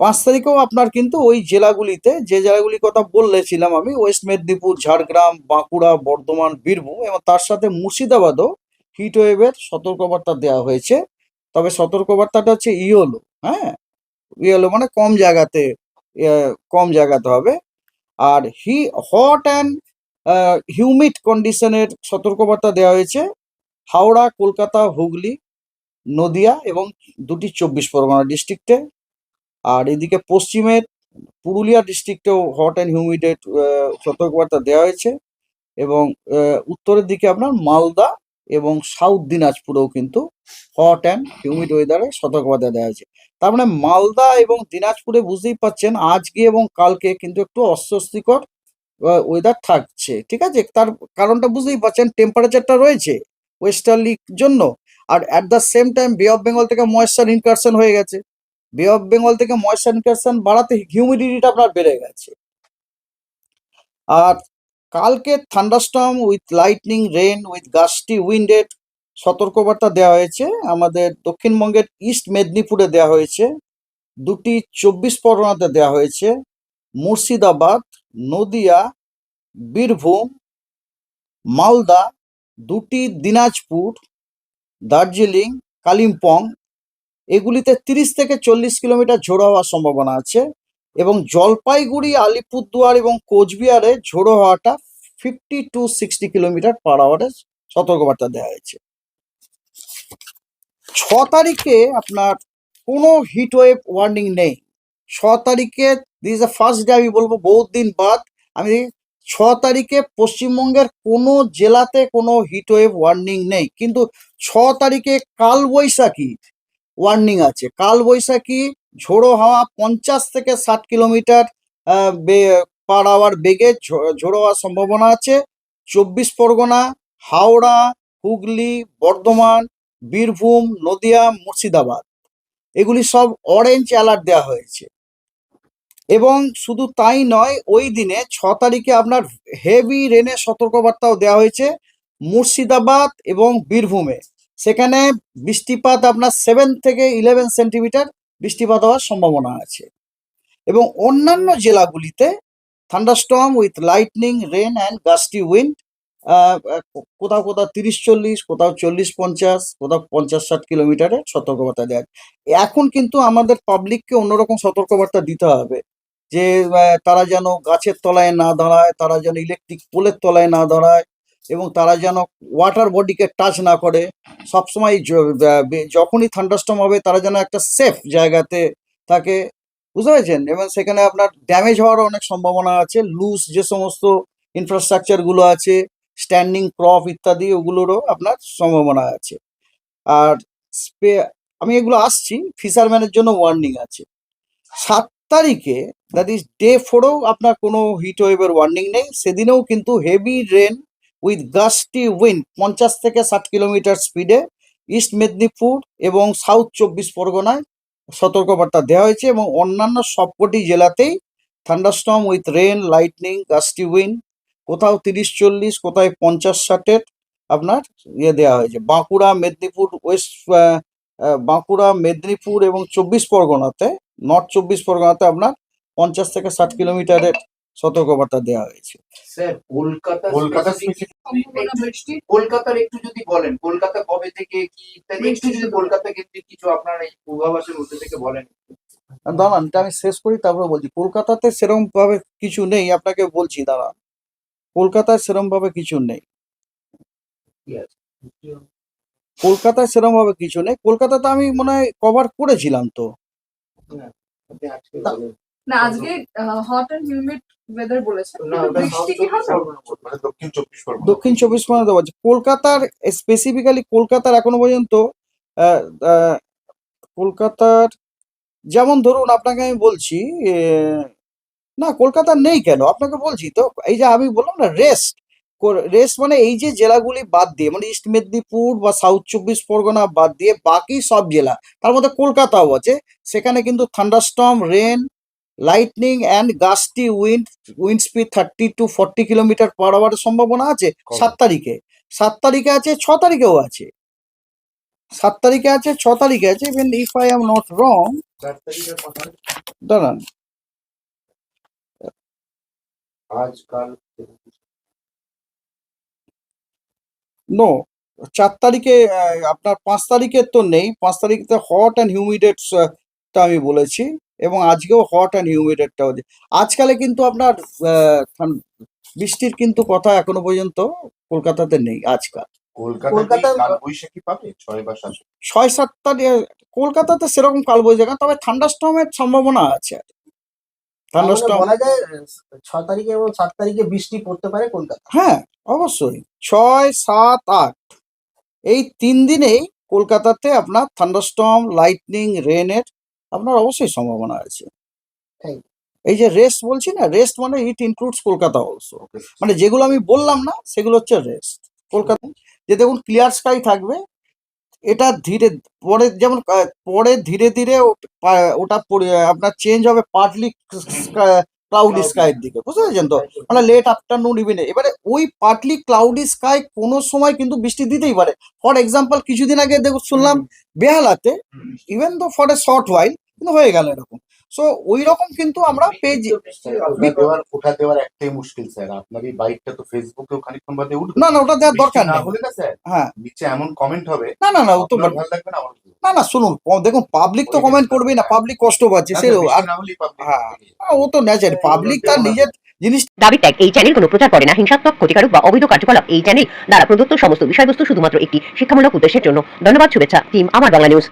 পাঁচ তারিখেও আপনার কিন্তু ওই জেলাগুলিতে, যে জেলাগুলির কথা বললেছিলাম আমি, ওয়েস্ট মেদিনীপুর, ঝাড়গ্রাম, বাঁকুড়া, বর্ধমান, বীরভূম এবং তার সাথে মুর্শিদাবাদও হিট ওয়েভের সতর্কবার্তা দেওয়া হয়েছে। তবে সতর্কবার্তাটা হচ্ছে ইয়েলো হ্যাঁ? ইয়েলো মানে কম জায়গাতে কম জায়গাতে হবে। আর হি হট অ্যান্ড হিউমিড কন্ডিশনের সতর্কবার্তা দেওয়া হয়েছে। হাওড়া, কলকাতা, হুগলি, নদিয়া এবং দুটি চব্বিশ পরগনা ডিস্ট্রিক্টে আর এদিকে পশ্চিমের পুরুলিয়া ডিস্ট্রিক্টেও হট অ্যান্ড হিউমিডেড সতর্কবার্তা দেওয়া হয়েছে এবং উত্তরের দিকে আপনার মালদা এবং সাউথ দিনাজপুরেও কিন্তু হট অ্যান্ড হিউমিড ওয়েদারে সতর্কবার্তা দেওয়া হয়েছে। তার মানে মালদা এবং দিনাজপুরে বুঝতেই পাচ্ছেন আজকে এবং কালকে কিন্তু একটু অস্বস্তিকর ওয়েদার থাকছে, ঠিক আছে? তার কারণটা বুঝতেই পারছেন টেম্পারেচারটা রয়েছে ওয়েস্টার্লির জন্য। আর at the same time bay of Bengal থেকে ময়েশ্চার ইনকারশন হয়ে গেছে। বে অফ বেঙ্গল থেকে ময়েশ্চার ইনকারশন বাড়াতে হিউমিডিটিটা আপনার বেড়ে গেছে। আর কালকে thunderstorm with lightning rain with gusty winded সতর্কবার্তা দেওয়া হয়েছে। আমাদের দক্ষিণবঙ্গের ইস্ট মেদিনীপুরে দেওয়া হয়েছে। দুটি চব্বিশ পরগনাতে দেওয়া হয়েছে। মুর্শিদাবাদ, নদিয়া, বীরভূম, মালদা, দুটি দিনাজপুর, দার্জিলিং, কালিম্পং এগুলিতে তিরিশ থেকে চল্লিশ কিলোমিটার ঝোড়ো হওয়ার সম্ভাবনা আছে এবং জলপাইগুড়ি, আলিপুরদুয়ার এবং কোচবিহারে ঝোড়ো হওয়াটা fifty to sixty kilometre per আওয়ারে সতর্কবার্তা দেওয়া হয়েছে। ছ তারিখে আপনার কোনো হিট ওয়েভ ওয়ার্নিং নেই। ছ তারিখে দিস দ্য ফার্স্ট ডে আমি বলব বহুত দিন বাদ। আমি ছ তারিখে পশ্চিমবঙ্গের কোনো জেলাতে কোনো হিট ওয়েভ ওয়ার্নিং নেই। কিন্তু ছ তারিখে কাল বৈশাখী ওয়ার্নিং আছে। কাল বৈশাখী ঝোড়ো হাওয়া পঞ্চাশ থেকে ষাট কিলোমিটার পার আওয়ার বেগে ঝোড়ো হওয়ার সম্ভাবনা আছে। চব্বিশ পরগনা, হাওড়া, হুগলি, বর্ধমান, বীরভূম, নদিয়া, মুর্শিদাবাদ। এগুলি সব অরেঞ্জ অ্যালার্ট দেওয়া হয়েছে। এবং শুধু তাই নয়, ওই দিনে ছ তারিখে আপনার হেভি রেনের সতর্কবার্তাও দেওয়া হয়েছে। মুর্শিদাবাদ এবং বীরভূমে। সেখানে বৃষ্টিপাত আপনার সেভেন থেকে ইলেভেন সেন্টিমিটার বৃষ্টিপাত হওয়ার সম্ভাবনা আছে। এবং অন্যান্য জেলাগুলিতে thunderstorm with lightning rain and gusty wind কোথাও কোথাও তিরিশ চল্লিশ, কোথাও চল্লিশ পঞ্চাশ, কোথাও পঞ্চাশ ষাট কিলোমিটারের সতর্কবার্তা দেয় এখন কিন্তু আমাদের পাবলিককে অন্যরকম সতর্কবার্তা দিতে হবে যে তারা যেন গাছের তলায় না দাঁড়ায়, তারা যেন ইলেকট্রিক পোলের তলায় না দাঁড়ায় এবং তারা যেন ওয়াটার বডিকে টাচ না করে। সবসময় যখনই থান্ডারস্টর্ম হবে, তারা যেন একটা সেফ জায়গাতে থাকে। বুঝতে পেরেছেন? এবং সেখানে আপনার ড্যামেজ হওয়ার অনেক সম্ভাবনা আছে। লুজ যে সমস্ত ইনফ্রাস্ট্রাকচারগুলো আছে স্ট্যান্ডিং ক্রপ ইত্যাদি, ওগুলোরও আপনার সম্ভাবনা আছে। আর স্পে, আমি এগুলো আসছি ফিশারম্যানের জন্য ওয়ার্নিং আছে। সাত তারিখে দ্যাট ইজ ডে ফোরেও আপনার কোনো হিট ওয়েভের ওয়ার্নিং নেই। সেদিনেও কিন্তু heavy rain with gusty wind পঞ্চাশ থেকে ষাট কিলোমিটার স্পিডে ইস্ট মেদিনীপুর এবং সাউথ চব্বিশ পরগনায় সতর্কবার্তা দেওয়া হয়েছে এবং অন্যান্য সবকটি জেলাতেই thunderstorm with rain lightning, gusty wind, কোথাও তিরিশ চল্লিশ, কোথায় পঞ্চাশ ষাটের আপনার ইয়ে দেওয়া হয়েছে। বাঁকুড়া, মেদিনীপুর, ওয়েস্ট বাঁকুড়া, মেদিনীপুর এবং চব্বিশ পরগনাতে, নর্থ চব্বিশ পরগনাতে আপনার পঞ্চাশ থেকে ষাট কিলোমিটারের সতর্কবার্তা দেওয়া হয়েছে। স্যার কলকাতা কলকাতা কলকাতার একটু যদি বলেন কলকাতা কবে থেকে কি একটু যদি কলকাতা কেন্দ্রিক কিছু আপনার এই পূর্বাভাসের মধ্যে থেকে বলেন। আর দাঁড়ান এটা আমি শেষ করি তারপরে বলছি। কলকাতাতে সেরকম ভাবে কিছু নেই আপনাকে বলছি দাঁড়ান। কলকাতায় সেরকম ভাবে কিছু নেই। কলকাতায় সেরকম ভাবে কিছু নেই। কলকাতাতে আমি মনে হয় কভার করেছিলাম তো। না। আজকে হট অ্যান্ড হিউমিড ওয়েদার বলেছে না, বৃষ্টি কি হবে? মানে দক্ষিণ চব্বিশ পরগনা। দক্ষিণ চব্বিশ পরগনা বলছি। কলকাতার স্পেসিফিক্যালি কলকাতার এখনও পর্যন্ত কলকাতার যেমন ধরুন আপনাকে আমি বলছি না কলকাতার নেই কেন? আপনাকে বলছি তো এই যে আমি বললাম না রেস্ট রেস্ট মানে এই যে জেলাগুলি বাদ দিয়ে মানে ইস্ট মেদিনীপুর বা সাউথ চব্বিশ পরগনা বাদ দিয়ে বাকি সব জেলা তার মধ্যে কলকাতাও আছে। সেখানে কিন্তু thunderstorm rain lightning and gusty wind wind speed thirty to forty kilometre per আওয়ারের সম্ভাবনা আছে সাত তারিখে। সাত তারিখে আছে ছ তারিখেও আছে। সাত তারিখে আছে ছ তারিখে আছে even if I am not wrong দাঁড়ান। আজকাল নো চার তারিখে আপনার পাঁচ তারিখের তো নেই। পাঁচ তারিখে হট অ্যান্ড হিউমিডেট টা আমি বলেছি। এবং আজকেও হট অ্যান্ড হিউমিডেটটা হচ্ছে। আজকালে কিন্তু আপনার আহ, বৃষ্টির কিন্তু কথা এখনও পর্যন্ত কলকাতাতে নেই আজকাল। কাল বৈশাখী ছয় বা সাত? তারিখ কলকাতাতে সেরকম কালবৈশাখী না, তবে থান্ডারস্টর্মের সম্ভাবনা আছে তার থান্ডারস্টর্ম বলা যায় ছ তারিখে এবং সাত তারিখে বৃষ্টি পড়তে পারে কলকাতা হ্যাঁ অবশ্যই। ছয় সাত আট। এই তিন দিনেই কলকাতাতে আপনার থান্ডারস্টর্ম লাইটনিং রেনের আপনার অবশ্যই সম্ভাবনা আছে। এই যে রেস্ট বলছি না রেস্ট মানে ইট ইনক্লুডস কলকাতা অলসো মানে যেগুলো আমি বললাম না সেগুলো হচ্ছে রেস্ট কলকাতা যে দেখুন ক্লিয়ার স্কাই থাকবে এটা ধীরে পরে যেমন পরে ধীরে ধীরে ওটা আপনার চেঞ্জ হবে পার্টলি ক্লাউডি স্কাইয়ের দিকে বুঝতে পেরেছেন তো? মানে লেট আফটারনুন ইভিনে এবারে ওই পার্টলি ক্লাউডি স্কাই কোনো সময় কিন্তু বৃষ্টি দিতেই পারে। ফর এক্সাম্পল কিছুদিন আগে দেখুন শুনলাম বেহালাতে ইভেন তো ফর এ শর্ট ওয়াইল কিন্তু হয়ে গেল এরকম। সো ওই রকম কিন্তু আমরা পেজ দেওয়ার ওটা দেওয়ার একটাই মুশকিল স্যার আপনার এই বাইকটা তো ফেসবুকেও খানিকক্ষণ বাদে উঠবে। না না ওটা দেওয়ার দরকার না নেই। হলে না স্যার হ্যাঁ। নিচে এমন কমেন্ট হবে না না না ও তো ভালো লাগবে না আমার না না শুনুন দেখুন পাবলিক তো কমেন্ট করবেই না পাবলিক কষ্ট পাচ্ছে সে আর না হলেই পাবলিক হ্যাঁ। ও তো ন্যাচারাল পাবলিক তার নিজের জিনিস দাবি ত্যাগ এই চ্যানেল কোনো প্রচার করে না হিংসাত্মক ক্ষতিকারক বা অবৈধ কার্যকলাপ এই চ্যানেল দ্বারা প্রদত্ত সমস্ত বিষয়বস্তু শুধুমাত্র একটি শিক্ষামূলক উদ্দেশ্যের জন্য। ধন্যবাদ শুভেচ্ছা টিম আমার বাংলা নিউজ